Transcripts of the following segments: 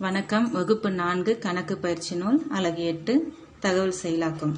வணக்கம் வகுப்பு நான்கு கணக்கு பயிற்சி நூல் அழகு எட்டு தகவல் செயலாக்கம்.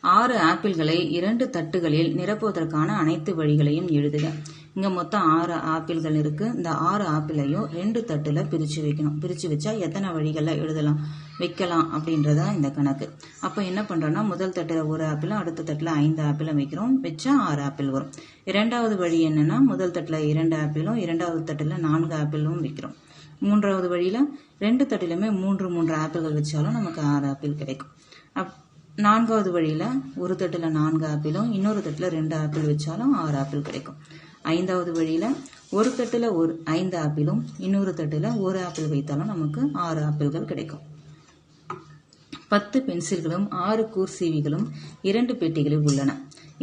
ஆறு ஆப்பிள்களை இரண்டு தட்டுகளில் நிரப்புவதற்கான அனைத்து வழிகளையும் எழுதுக. இங்க மொத்தம் ஆறு ஆப்பிள்கள் இருக்கு. இந்த ஆறு ஆப்பிளையும் ரெண்டு தட்டுல பிரிச்சு வைக்கணும். பிரிச்சு வச்சா எத்தனை வழிகளில் எழுதலாம்? வைக்கலாம் அப்படின்றதா இந்த கணக்கு. அப்ப என்ன பண்றோம்னா முதல் தட்டுல ஒரு ஆப்பிளும் அடுத்த தட்டுல ஐந்து ஆப்பிளும் வைக்கிறோம். வச்சா ஆறு ஆப்பிள் வரும். இரண்டாவது வழி என்னன்னா முதல் தட்டுல இரண்டு ஆப்பிளும் இரண்டாவது தட்டுல நான்கு ஆப்பிளும் வைக்கிறோம். மூன்றாவது வழியில் ரெண்டு தட்டிலுமே மூன்று மூன்று ஆப்பிள்கள் வச்சாலும் நமக்கு ஆறு ஆப்பிள் கிடைக்கும். அப் நான்காவது வழியில் ஒரு தட்டில் நான்கு ஆப்பிளும் இன்னொரு தட்டில் ரெண்டு ஆப்பிள் வச்சாலும் ஆறு ஆப்பிள் கிடைக்கும். ஐந்தாவது வழியில் ஒரு தட்டில் ஒரு ஐந்து ஆப்பிளும் இன்னொரு தட்டில் ஒரு ஆப்பிள் வைத்தாலும் நமக்கு ஆறு ஆப்பிள்கள் கிடைக்கும். பத்து பென்சில்களும் ஆறு கூர்சீவிகளும் இரண்டு பெட்டிகளில் உள்ளன.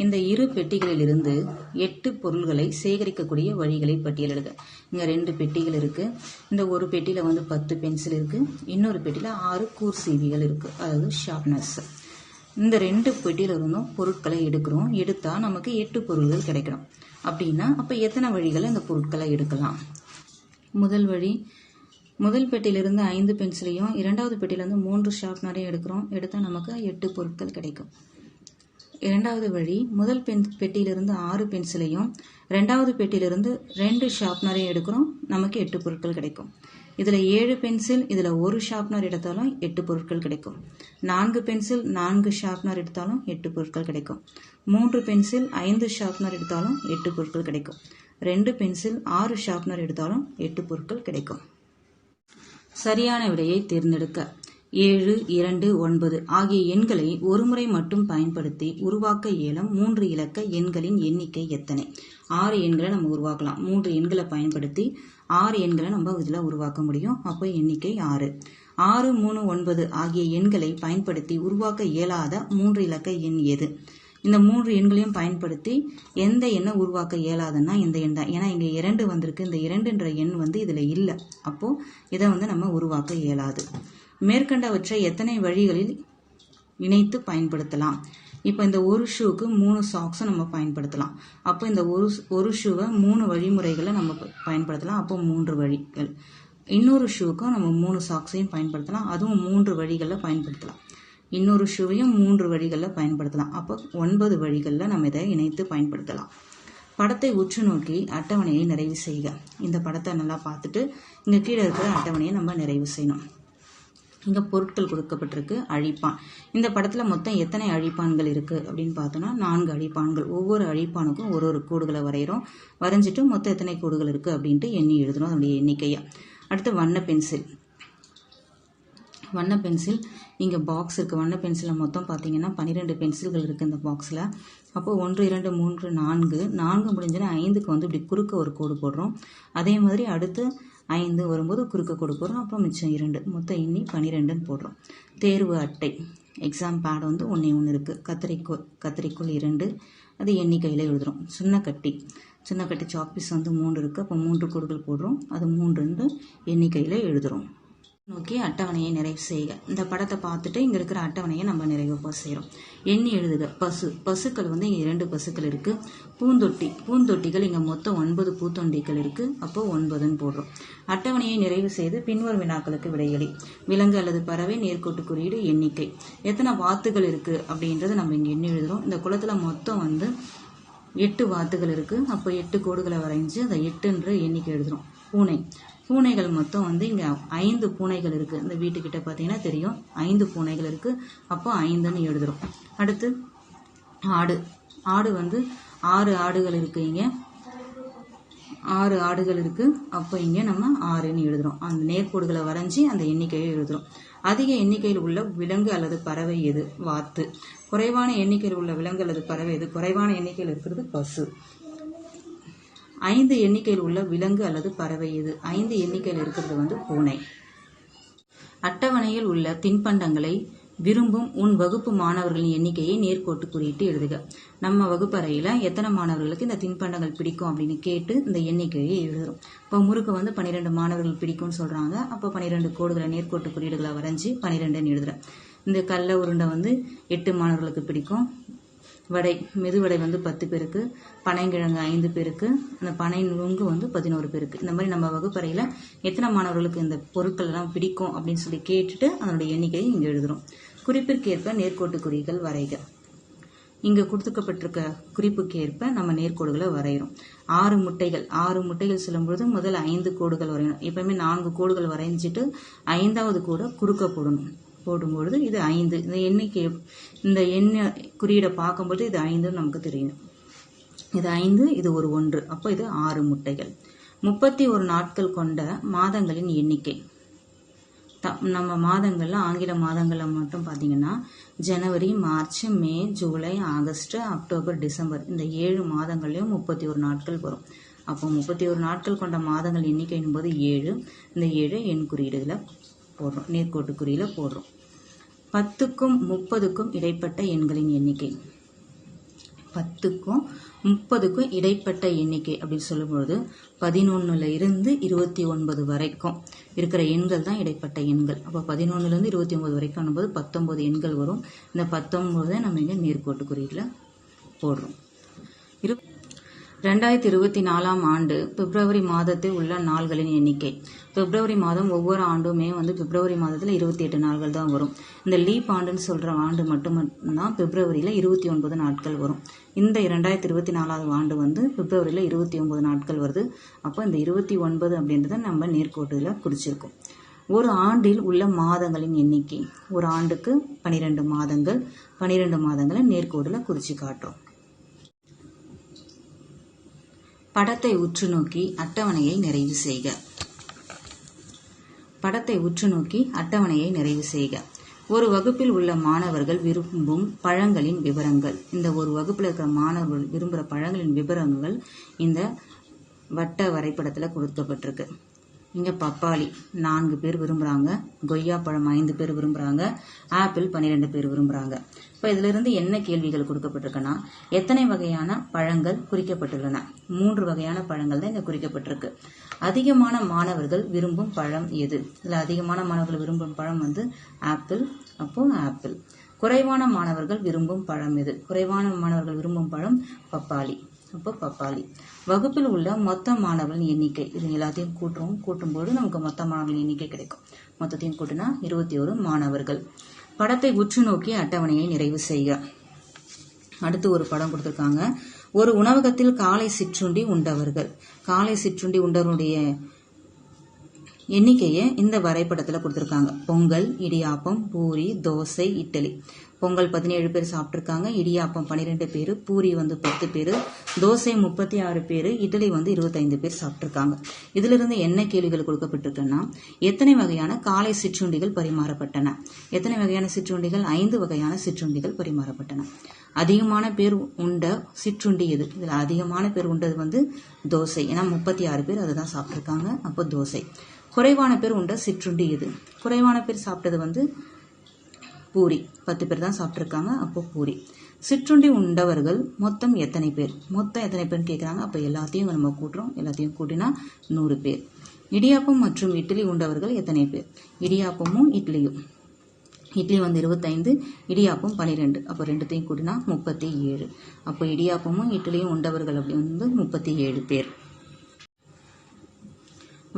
இந்த இரு பெட்டிகளில் இருந்து எட்டு பொருள்களை சேகரிக்கக்கூடிய வழிகளை பட்டியலிடுக. இங்கே ரெண்டு பெட்டிகள் இருக்குது இந்த ஒரு பெட்டியில் வந்து பத்து பென்சில் இருக்குது இன்னொரு பெட்டியில் ஆறு கூர்சீவிகள் இருக்குது அதாவது ஷார்ப்னஸ் இந்த ரெண்டு பெட்டியில் இருந்தும் பொருட்களை எடுக்கிறோம். எடுத்தால் நமக்கு எட்டு பொருள்கள் கிடைக்கணும். அப்படின்னா அப்போ எத்தனை வழிகளை இந்த பொருட்களை எடுக்கலாம்? முதல் வழி முதல் பெட்டியிலிருந்து ஐந்து பென்சிலையும் இரண்டாவது பெட்டியிலேருந்து மூன்று ஷார்ப்னரையும் எடுக்கிறோம். எடுத்தால் நமக்கு எட்டு பொருட்கள் கிடைக்கும். இரண்டாவது வழி முதல் பென் பெட்டியிலிருந்து ஆறு பென்சிலையும் ரெண்டாவது பெட்டியிலிருந்து ரெண்டு ஷார்ப்னரையும் எடுக்கிறோம். நமக்கு எட்டு பொருட்கள் கிடைக்கும். இதில் ஏழு பென்சில் இதில் ஒரு ஷார்ப்னர் எடுத்தாலும் எட்டு பொருட்கள் கிடைக்கும். நான்கு பென்சில் நான்கு ஷார்ப்னர் எடுத்தாலும் எட்டு பொருட்கள் கிடைக்கும். மூன்று பென்சில் ஐந்து ஷார்ப்னர் எடுத்தாலும் எட்டு பொருட்கள் கிடைக்கும். ரெண்டு பென்சில் ஆறு ஷார்ப்னர் எடுத்தாலும் எட்டு பொருட்கள் கிடைக்கும். சரியான விடையை தேர்ந்தெடுக்க. ஏழு இரண்டு ஒன்பது ஆகிய எண்களை ஒருமுறை மட்டும் பயன்படுத்தி உருவாக்க இயலும் மூன்று இலக்க எண்களின் எண்ணிக்கை எத்தனை? ஆறு எண்களை நம்ம உருவாக்கலாம். மூன்று எண்களை பயன்படுத்தி ஆறு எண்களை நம்ம இதில் உருவாக்க முடியும். அப்போ எண்ணிக்கை ஆறு. ஆறு மூணு ஒன்பது ஆகிய எண்களை பயன்படுத்தி உருவாக்க இயலாத மூன்று இலக்க எண் எது? இந்த மூன்று எண்களையும் பயன்படுத்தி எந்த எண்ணை உருவாக்க இயலாதுன்னா இந்த எண் தான். ஏன்னா இங்கே இரண்டு வந்திருக்கு. இந்த இரண்டுன்ற எண் வந்து இதில் இல்லை. அப்போது இதை வந்து நம்ம உருவாக்க இயலாது. மேற்கண்டவற்றை எத்தனை வழிகளில் இணைத்து பயன்படுத்தலாம்? இப்போ இந்த ஒரு ஷூக்கு மூணு சாக்ஸும் நம்ம பயன்படுத்தலாம். அப்போ இந்த ஒரு ஒரு ஷூவை மூணு வழிமுறைகளை நம்ம ப- பயன்படுத்தலாம். அப்போ மூன்று வழிகள். இன்னொரு ஷூக்கும் நம்ம மூணு சாக்ஸையும் பயன்படுத்தலாம். அதுவும் மூன்று வழிகளில் பயன்படுத்தலாம். இன்னொரு ஷூவையும் மூன்று வழிகளில் பயன்படுத்தலாம். அப்போ ஒன்பது வழிகளில் நம்ம இதை இணைத்து பயன்படுத்தலாம். படத்தை உற்று நோக்கி அட்டவணையை நிறைவு செய்க. இந்த படத்தை நல்லா பார்த்துட்டு இங்கே கீழே இருக்கிற அட்டவணையை நம்ம நிறைவு செய்யணும். இங்கே பொருட்கள் கொடுக்கப்பட்டிருக்கு அழிப்பான். இந்த படத்தில் மொத்தம் எத்தனை அழிப்பான்கள் இருக்குது அப்படின்னு பார்த்தோன்னா நான்கு அழிப்பான்கள். ஒவ்வொரு அழிப்பானுக்கும் ஒரு ஒரு கோடுகளை வரைகிறோம் வரைஞ்சிட்டு மொத்தம் எத்தனை கோடுகள் இருக்குது அப்படின்ட்டு எண்ணி எழுதணும் அதனுடைய எண்ணிக்கையை. அடுத்து வண்ண பென்சில். வண்ண பென்சில் இங்கே பாக்ஸ் இருக்குது வண்ண பென்சிலில் மொத்தம் பார்த்தீங்கன்னா பன்னிரெண்டு பென்சில்கள் இருக்குது இந்த பாக்ஸில் அப்போது ஒன்று இரண்டு மூன்று நான்கு. நான்கு முடிஞ்சோன்னா ஐந்துக்கு வந்து இப்படி குறுக்க ஒரு கோடு போடுறோம். அதே மாதிரி அடுத்து ஐந்து வரும்போது குறுக்க கொடுக்குறோம் போடுறோம் அப்புறம் மிச்சம் இரண்டு. மொத்தம் இன்னி பன்னிரெண்டுன்னு போடுறோம். தேர்வு அட்டை. எக்ஸாம் பேட் வந்து ஒன்றே ஒன்று இருக்குது கத்திரிக்கோள் கத்திரிக்கோள் இரண்டு. அது எண்ணிக்கையில் எழுதுகிறோம் சின்னக்கட்டி சின்னக்கட்டி சாக்பீஸ் வந்து மூன்று இருக்குது அப்போ மூன்று கோடுகள் போடுறோம். அது மூன்றுன்னு எண்ணிக்கையில் எழுதுகிறோம் நோக்கி அட்டவணையை நிறைவு செய்க. இந்த படத்தை பார்த்துட்டு இங்கே இருக்கிற அட்டவணையை நம்ம நிறைவு செய்கிறோம் எண்ணி எழுதுக. பசு. பசுக்கள் வந்து இங்கே இரண்டு பசுக்கள் இருக்குது பூந்தொட்டி. பூந்தொட்டிகள் இங்கே மொத்தம் ஒன்பது பூத்தொண்டிகள் இருக்குது அப்போ ஒன்பதுன்னு போடுறோம். அட்டவணையை நிறைவு செய்து பின்வரும் வினாக்களுக்கு விடையளி. விலங்கு அல்லது பறவை நேர்கோட்டு குறியீடு எண்ணிக்கை. எத்தனை வாத்துகள் இருக்குது அப்படின்றத நம்ம இங்கே எண்ணி எழுதுகிறோம் இந்த குளத்தில் மொத்தம் வந்து எட்டு வாத்துகள் இருக்கு. அப்போ எட்டு கோடுகளை வரைஞ்சு அந்த எட்டுன்ற எண்ணிக்கை எழுதுறோம். பூனை. பூனைகள் மொத்தம் வந்து இங்க ஐந்து பூனைகள் இருக்கு. இந்த வீட்டுக்கிட்ட பார்த்தீங்கன்னா தெரியும். ஐந்து பூனைகள் இருக்கு. அப்போ ஐந்துன்னு எழுதுறோம். அடுத்து ஆடு. ஆடு வந்து ஆறு ஆடுகள் இருக்கு இங்க. ஆறு ஆடுகள் இருக்கு. அப்போ இங்கே நம்ம ஆறுன்னு எழுதுறோம். அந்த நேர்கோடுகளை வரைஞ்சி அந்த எண்ணிக்கையை எழுதுறோம். அதிக எண்ணிக்கையில் உள்ள விலங்கு அல்லது பறவை எது? வாத்து. குறைவான எண்ணிக்கையில் உள்ள விலங்கு அல்லது பறவை எது? குறைவான எண்ணிக்கையில் இருக்கிறது பசு. ஐந்து எண்ணிக்கையில் உள்ள விலங்கு அல்லது பறவை இது. ஐந்து எண்ணிக்கையில் இருக்கிறது வந்து பூனை. அட்டவணையில் உள்ள தின்பண்டங்களை விரும்பும் உன் வகுப்பு மாணவர்களின் எண்ணிக்கையை நேர்கோட்டு குறியிட்டு எழுதுக. நம்ம வகுப்பறையில் எத்தனை மாணவர்களுக்கு இந்த தின்பண்டங்கள் பிடிக்கும் அப்படின்னு கேட்டு இந்த எண்ணிக்கையை எழுதுறோம். இப்போ முறுக்கு வந்து பன்னிரெண்டு மாணவர்கள் பிடிக்கும்னு சொல்கிறாங்க அப்போ பன்னிரெண்டு கோடுகளை நேர்கோட்டு குறியீடுகளை வரைஞ்சி பன்னிரெண்டுன்னு எழுதுறேன். இந்த கடல உருண்டை வந்து எட்டு மாணவர்களுக்கு பிடிக்கும். வடை மெதுவடை வந்து பத்து பேருக்கு பனைங்கிழங்கு ஐந்து பேருக்கு அந்த பனை நுங்கு வந்து பதினோரு பேருக்கு. இந்த மாதிரி நம்ம வகுப்பறையில் எத்தனை மாணவர்களுக்கு இந்த பொருட்கள் எல்லாம் பிடிக்கும் அப்படின்னு சொல்லி கேட்டுட்டு அதனுடைய எண்ணிக்கையை இங்கே எழுதுறோம். குறிப்பிற்கேற்ப நேர்கோட்டு குறிகள் வரைக. இங்கே கொடுத்துக்கப்பட்டிருக்க குறிப்புக்கு ஏற்ப நம்ம நேர்கோடுகளை வரைகிறோம். ஆறு முட்டைகள் ஆறு முட்டைகள் சொல்லும்பொழுது முதல் ஐந்து கோடுகள் வரையணும். எப்பவுமே நான்கு கோடுகள் வரைஞ்சிட்டு ஐந்தாவது கூட குறுக்க போடணும். போடும்பொழுது இது ஐந்து. இந்த எண்ணிக்கை இந்த எண்ண குறியீடை பார்க்கும்போது இது ஐந்துன்னு நமக்கு தெரியும். இது ஐந்து இது ஒரு ஒன்று. அப்போ இது ஆறு முட்டைகள். முப்பத்தி ஒரு நாட்கள் கொண்ட மாதங்களின் எண்ணிக்கை. த- நம்ம மாதங்களில் ஆங்கில மாதங்களில் மட்டும் பார்த்தீங்கன்னா ஜனவரி மார்ச் மே ஜூலை ஆகஸ்ட் அக்டோபர் டிசம்பர் இந்த ஏழு மாதங்கள்லையும் முப்பத்தி ஒரு நாட்கள் வரும். அப்போ முப்பத்தி ஒரு நாட்கள் கொண்ட மாதங்கள் எண்ணிக்கை என்பது ஏழு. இந்த ஏழு எண் குறியீடுகளை போடுறோம். நேர்கோட்டு குறியில் போடுறோம். பத்துக்கும் முப்பதுக்கும் இடைப்பட்ட எண்களின் எண்ணிக்கை. பத்துக்கும் முப்பதுக்கும் இடைப்பட்ட எண்ணிக்கை அப்படின்னு சொல்லும்பொழுது பதினொன்னுல இருந்து இருபத்தி ஒன்பது வரைக்கும் இருக்கிற எண்கள் தான் இடைப்பட்ட எண்கள். அப்போ பதினொன்னுல இருந்து இருபத்தி ஒன்பது வரைக்கும் போது பத்தொன்பது எண்கள் வரும். இந்த பத்தொன்பதை நம்ம இங்கே நேர்கோட்டு குறியீட்டில் போடுறோம். இரு ரெண்டாயிரத்தி இருபத்தி நாலாம் ஆண்டு பிப்ரவரி மாதத்தில் உள்ள நாள்களின் எண்ணிக்கை. பிப்ரவரி மாதம் ஒவ்வொரு ஆண்டுமே வந்து பிப்ரவரி மாதத்தில் இருபத்தி எட்டு நாள்கள் தான் வரும். இந்த லீப் ஆண்டுன்னு சொல்கிற ஆண்டு மட்டும்தான் பிப்ரவரியில் இருபத்தி ஒன்பது நாட்கள் வரும். இந்த இரண்டாயிரத்தி இருபத்தி நாலாவது ஆண்டு வந்து பிப்ரவரியில் இருபத்தி ஒன்பது நாட்கள் வருது. அப்போ இந்த இருபத்தி ஒன்பது அப்படின்றத நம்ம நேர்கோட்டில் குறிச்சிருக்கோம். ஒரு ஆண்டில் உள்ள மாதங்களின் எண்ணிக்கை. ஒரு ஆண்டுக்கு பனிரெண்டு மாதங்கள். பனிரெண்டு மாதங்களை நேர்கோடில் குறித்து காட்டுறோம். படத்தை உற்று நோக்கி அட்டவணையை நிறைவு செய்க. படத்தை உற்று நோக்கி அட்டவணையை நிறைவு செய்க. ஒரு வகுப்பில் உள்ள மாணவர்கள் விரும்பும் பழங்களின் விவரங்கள். இந்த ஒரு வகுப்பில் இருக்கிற மாணவர்கள் விரும்புகிற பழங்களின் விவரங்கள் இந்த வட்ட வரைபடத்தில் கொடுக்கப்பட்டிருக்கு. இங்கே பப்பாளி நான்கு பேர் விரும்புகிறாங்க கொய்யா பழம் ஐந்து பேர் விரும்புகிறாங்க ஆப்பிள் பன்னிரெண்டு பேர் விரும்புகிறாங்க இப்போ இதிலிருந்து என்ன கேள்விகள் கொடுக்கப்பட்டிருக்குன்னா எத்தனை வகையான பழங்கள் குறிக்கப்பட்டுள்ளன? மூன்று வகையான பழங்கள் தான் இங்கே குறிக்கப்பட்டிருக்கு. அதிகமான மாணவர்கள் விரும்பும் பழம் எது? இதில் அதிகமான மாணவர்கள் விரும்பும் பழம் வந்து ஆப்பிள் அப்போ ஆப்பிள். குறைவான மாணவர்கள் விரும்பும் பழம் எது? குறைவான மாணவர்கள் விரும்பும் பழம் பப்பாளி. அப்போ பப்பாளி. வகுப்பில் உள்ள மொத்த மாணவர்களின் எண்ணிக்கை. இது எல்லாத்தையும் கூட்டுறோம். கூட்டும்போது நமக்கு மொத்த மாணவர்களின் எண்ணிக்கை கிடைக்கும். மொத்தத்தையும் கூட்டினா இருபத்தி ஒரு மாணவர்கள். படத்தை உற்று நோக்கி அட்டவணையை நிறைவு செய்க. அடுத்து ஒரு படம் கொடுத்துருக்காங்க. ஒரு உணவகத்தில் காலை சிற்றுண்டி உண்டவர்கள். காலை சிற்றுண்டி உண்டவருடைய எண்ணிக்கையை இந்த வரைபடத்தில் கொடுத்துருக்காங்க. பொங்கல் இடியாப்பம் பூரி தோசை இட்லி. பொங்கல் பதினேழு பேர் சாப்பிட்ருக்காங்க இடியாப்பம் பன்னிரெண்டு பேர் பூரி வந்து பத்து பேர் தோசை முப்பத்தி ஆறு பேர் இட்லி வந்து இருபத்தைந்து பேர் சாப்பிட்ருக்காங்க இதிலிருந்து என்ன கேள்விகள் கொடுக்கப்பட்டிருக்குன்னா எத்தனை வகையான காலை சிற்றுண்டிகள் பரிமாறப்பட்டன? எத்தனை வகையான சிற்றுண்டிகள்? ஐந்து வகையான சிற்றுண்டிகள் பரிமாறப்பட்டன. அதிகமான பேர் உண்ட சிற்றுண்டி எது? இதில் அதிகமான பேர் உண்டது வந்து தோசை. ஏன்னா முப்பத்தி ஆறு பேர் அதை தான் சாப்பிட்ருக்காங்க அப்போ தோசை. குறைவான பேர் உண்ட சிற்றுண்டி எது? குறைவான பேர் சாப்பிட்டது வந்து பூரி. பத்து பேர் தான் சாப்பிட்ருக்காங்க அப்போ பூரி. சிற்றுண்டி உண்டவர்கள் மொத்தம் எத்தனை பேர்? மொத்தம் எத்தனை பேர்னு கேட்குறாங்க அப்போ எல்லாத்தையும் நம்ம கூட்டுறோம். எல்லாத்தையும் கூட்டினா நூறு பேர். இடியாப்பம் மற்றும் இட்லி உண்டவர்கள் எத்தனை பேர்? இடியாப்பமும் இட்லியும். இட்லி வந்து இருபத்தைந்து இடியாப்பம் பன்னிரெண்டு அப்போ ரெண்டுத்தையும் கூட்டினா முப்பத்தி ஏழு. அப்போ இடியாப்பமும் இட்லியும் உண்டவர்கள் அப்படி வந்து முப்பத்தி ஏழு பேர்.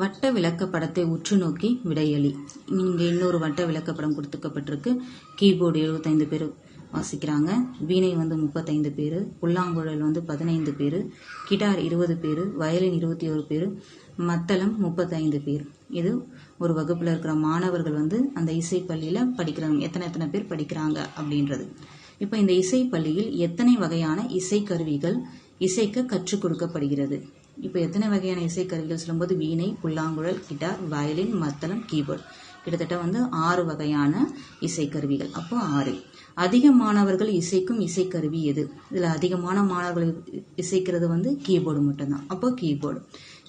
வட்ட விளக்கப்படத்தை உற்று நோக்கி விடையளி. இங்கே இன்னொரு வட்ட விளக்கப்படம் கொடுத்துக்கப்பட்டிருக்கு. கீபோர்டு எழுபத்தைந்து பேர் வாசிக்கிறாங்க. வீணை வந்து முப்பத்தைந்து பேர் புல்லாங்குழல் வந்து பதினைந்து பேர் கிட்டார் இருபது பேர் வயலின் இருபத்தி ஒரு பேர் மத்தளம் முப்பத்தைந்து பேர். இது ஒரு வகுப்பில் இருக்கிற மாணவர்கள் வந்து அந்த இசைப்பள்ளியில் படிக்கிறாங்க. எத்தனை எத்தனை பேர் படிக்கிறாங்க அப்படின்றது. இப்போ இந்த இசைப்பள்ளியில் எத்தனை வகையான இசைக்கருவிகள் இசைக்க கற்றுக் கொடுக்கப்படுகிறது? இப்போ எத்தனை வகையான இசைக்கருவிகள் சொல்லும்போது வீணை புல்லாங்குழல் கிட்டார் வயலின் மத்தளம் கீபோர்டு. கிட்டத்தட்ட வந்து ஆறு வகையான இசைக்கருவிகள். அப்போ ஆறு. அதிக மாணவர்கள் இசைக்கும் இசைக்கருவி எது? இதில் அதிகமான மாணவர்கள் இசைக்கிறது வந்து கீபோர்டு மட்டும்தான். அப்போ கீபோர்டு.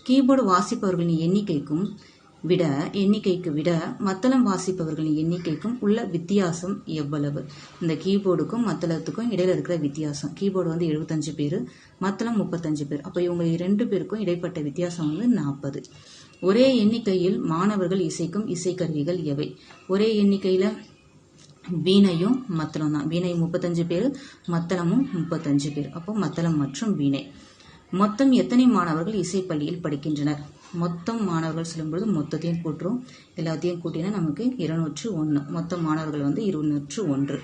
கீபோர்டு வாசிப்பவர்களின் எண்ணிக்கைக்கும் விட எண்ணிக்கைக்கு விட மத்தளம் வாசிப்பவர்களின் எண்ணிக்கைக்கும் உள்ள வித்தியாசம் எவ்வளவு? இந்த கீபோர்டுக்கும் மத்தளத்துக்கும் இடையில இருக்கிற வித்தியாசம். கீபோர்டு வந்து எழுபத்தஞ்சு பேர் மத்தளம் முப்பத்தஞ்சு பேர். அப்போ இவங்க ரெண்டு பேருக்கும் இடைப்பட்ட வித்தியாசம் வந்து நாற்பது ஒரே எண்ணிக்கையில் மாணவர்கள் இசைக்கும் இசைக்கருவிகள் எவை? ஒரே எண்ணிக்கையில் வீணையும் மத்தளம் தான். வீணை முப்பத்தஞ்சு பேர் மத்தளமும் முப்பத்தஞ்சு பேர். அப்போ மத்தளம் மற்றும் வீணை. மொத்தம் எத்தனை மாணவர்கள் இசைப்பள்ளியில் படிக்கின்றனர்? மொத்தம் மாணவர்கள் சொல்லும்பொழுது மொத்தத்தையும் கூட்டுறோம். எல்லாத்தையும் கூட்டினா நமக்கு இருநூற்று ஒன்று மொத்தம் மாணவர்கள் வந்து இருநூற்று ஒன்று.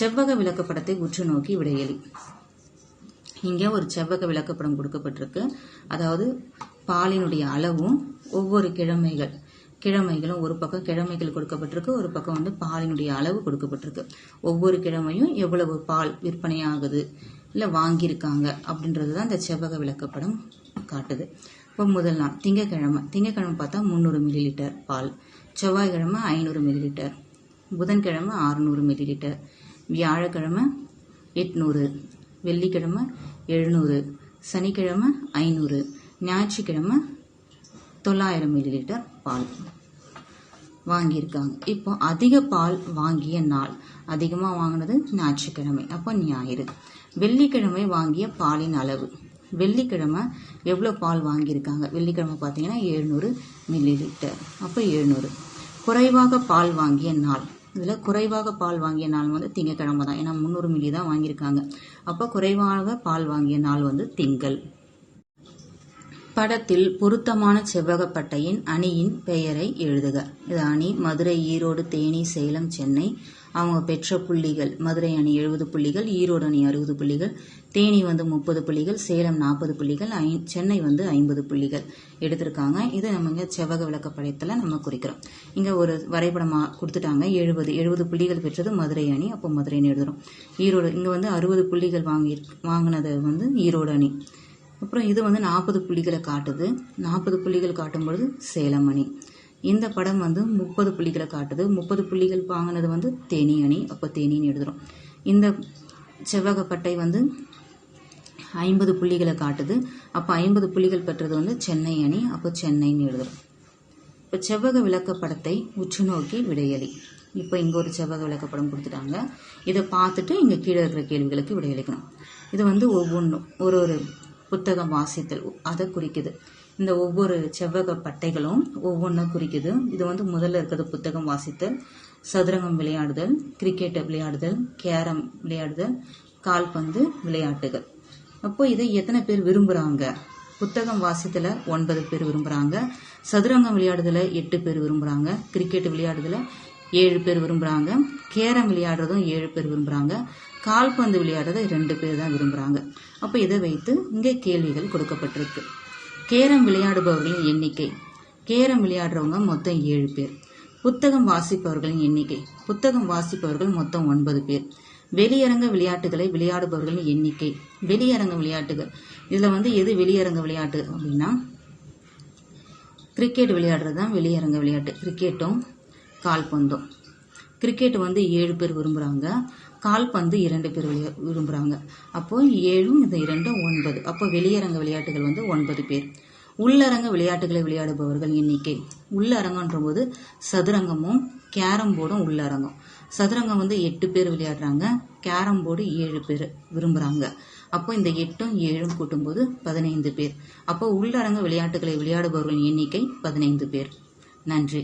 செவ்வக விளக்கப்படத்தை உற்று நோக்கி விடையளி இங்கே ஒரு செவ்வக விளக்கப்படம் கொடுக்கப்பட்டிருக்கு. அதாவது பாலினுடைய அளவும் ஒவ்வொரு கிழமைகள் கிழமைகளும் ஒரு பக்கம் கிழமைகள் கொடுக்கப்பட்டிருக்கு ஒரு பக்கம் வந்து பாலினுடைய அளவு கொடுக்கப்பட்டிருக்கு. ஒவ்வொரு கிழமையும் எவ்வளவு பால் விற்பனையாகுது இல்லை வாங்கியிருக்காங்க அப்படின்றது தான் இந்த செவ்வக விளக்கப்படம் காட்டுது. இப்போ முதல் நாள். திங்கக்கிழமை. திங்கக்கிழமை பார்த்தா முந்நூறு மில்லி லிட்டர் பால். செவ்வாய்க்கிழமை ஐநூறு மில்லி லிட்டர் புதன்கிழமை அறுநூறு மில்லி லிட்டர் வியாழக்கிழமை எட்நூறு. வெள்ளிக்கிழமை எழுநூறு. சனிக்கிழமை ஐநூறு. ஞாயிற்றுக்கிழமை தொள்ளாயிரம் மில்லி லிட்டர் பால் வாங்கியிருக்காங்க. இப்போ அதிக பால் வாங்கிய நாள். அதிகமாக வாங்கினது ஞாயிற்றுக்கிழமை. அப்போ ஞாயிறு. வெள்ளிக்கிழமை வாங்கிய பாலின் அளவு. வெள்ளிக்கிழமை எவ்வளோ பால் வாங்கியிருக்காங்க? வெள்ளிக்கிழமை பார்த்தீங்கன்னா எழுநூறு மில்லி லிட்டர் அப்போ எழுநூறு. குறைவாக பால் வாங்கிய நாள். இதில் குறைவாக பால் வாங்கிய நாள் வந்து திங்கக்கிழமை தான். ஏன்னா முந்நூறு மில்லி தான் வாங்கியிருக்காங்க. அப்போ குறைவாக பால் வாங்கிய நாள் வந்து திங்கள். படத்தில் பொருத்தமான செவ்வகப்பட்டையின் அணியின் பெயரை எழுதுக. இது அணி மதுரை ஈரோடு தேனி சேலம் சென்னை அவங்க பெற்ற புள்ளிகள் மதுரை அணி எழுபது புள்ளிகள் ஈரோடு அணி அறுபது புள்ளிகள் தேனி வந்து முப்பது புள்ளிகள் சேலம் நாற்பது புள்ளிகள் ஐ சென்னை வந்து ஐம்பது புள்ளிகள் எடுத்திருக்காங்க. இதை நம்ம இங்கே செவ்வக விளக்கப்படத்தில் நம்ம குறிக்கிறோம். இங்கே ஒரு வரைபடமாக கொடுத்துட்டாங்க. எழுபது எழுபது புள்ளிகள் பெற்றது மதுரை அணி அப்போ மதுரைன்னு எழுதுறோம். ஈரோடு இங்கே வந்து அறுபது புள்ளிகள் வாங்கி வாங்கினது வந்து ஈரோடு அணி. அப்புறம் இது வந்து நாற்பது புள்ளிகளை காட்டுது. நாற்பது புள்ளிகள் காட்டும் பொழுது சேலம் அணி. இந்த படம் வந்து முப்பது புள்ளிகளை காட்டுது. முப்பது புள்ளிகள் வாங்கினது வந்து தேனி அணி. அப்போ தேனின்னு எழுதுகிறோம் இந்த செவ்வகப்பட்டை வந்து ஐம்பது புள்ளிகளை காட்டுது. அப்போ ஐம்பது புள்ளிகள் பெற்றது வந்து சென்னை அணி. அப்போ சென்னைன்னு எழுதுறோம். இப்போ செவ்வக விளக்கப்படத்தை உற்று நோக்கி விடையளி இப்போ இங்கே ஒரு செவ்வக விளக்கப்படம் கொடுத்துட்டாங்க. இதை பார்த்துட்டு இங்கே கீழே இருக்கிற கேள்விகளுக்கு விடையளிக்கணும். இது வந்து ஒவ்வொன்றும். ஒரு ஒரு புத்தகம் வாசித்தல் அதை குறிக்குது. இந்த ஒவ்வொரு செவ்வக பட்டைகளும் ஒவ்வொன்றும் குறிக்குது. இது வந்து முதல்ல இருக்கிறது புத்தகம் வாசித்தல் சதுரங்கம் விளையாடுதல் கிரிக்கெட் விளையாடுதல் கேரம் விளையாடுதல் கால்பந்து விளையாட்டுகள். அப்போ இதை எத்தனை பேர் விரும்புகிறாங்க புத்தகம் வாசித்தல ஒன்பது பேர் விரும்புகிறாங்க சதுரங்கம் விளையாடுதல எட்டு பேர் விரும்புகிறாங்க கிரிக்கெட் விளையாடுதல ஏழு பேர் விரும்புகிறாங்க கேரம் விளையாடுறதும் ஏழு பேர் விரும்புகிறாங்க கால்பந்து விளையாடுறதை ரெண்டு பேர் தான் விரும்புகிறாங்க அப்போ இதை வைத்து இங்கே கேள்விகள் கொடுக்கப்பட்டிருக்கு. கேரம் விளையாடுபவர்களின் எண்ணிக்கை. கேரம் விளையாடுறவங்க மொத்தம் ஏழு பேர். புத்தகம் வாசிப்பவர்களின் எண்ணிக்கை. புத்தகம் வாசிப்பவர்கள் மொத்தம் ஒன்பது பேர். வெளியரங்க விளையாட்டுகளை விளையாடுபவர்களின் எண்ணிக்கை. வெளியரங்க விளையாட்டுகள். இதில் வந்து எது வெளியரங்க விளையாட்டு அப்படின்னா கிரிக்கெட் விளையாடுறது தான் வெளியரங்க விளையாட்டு. கிரிக்கெட்டும் கால்பந்தும். கிரிக்கெட் வந்து ஏழு பேர் விரும்புகிறாங்க கால்பந்து இரண்டு பேர் விளையா விரும்புகிறாங்க அப்போ ஏழும் இந்த இரண்டும் ஒன்பது. அப்போ வெளியரங்க விளையாட்டுகள் வந்து ஒன்பது பேர். உள்ளரங்க விளையாட்டுகளை விளையாடுபவர்கள் எண்ணிக்கை. உள்ளரங்கன்ற போது சதுரங்கமும் கேரம் போர்டும் உள்ளரங்கம். சதுரங்கம் வந்து எட்டு பேர் விளையாடுறாங்க. கேரம் போர்டு ஏழு பேர் விரும்புகிறாங்க அப்போ இந்த எட்டும் ஏழும் கூட்டும்போது பதினைந்து பேர். அப்போ உள்ளரங்க விளையாட்டுகளை விளையாடுபவர்களின் எண்ணிக்கை பதினைந்து பேர். நன்றி.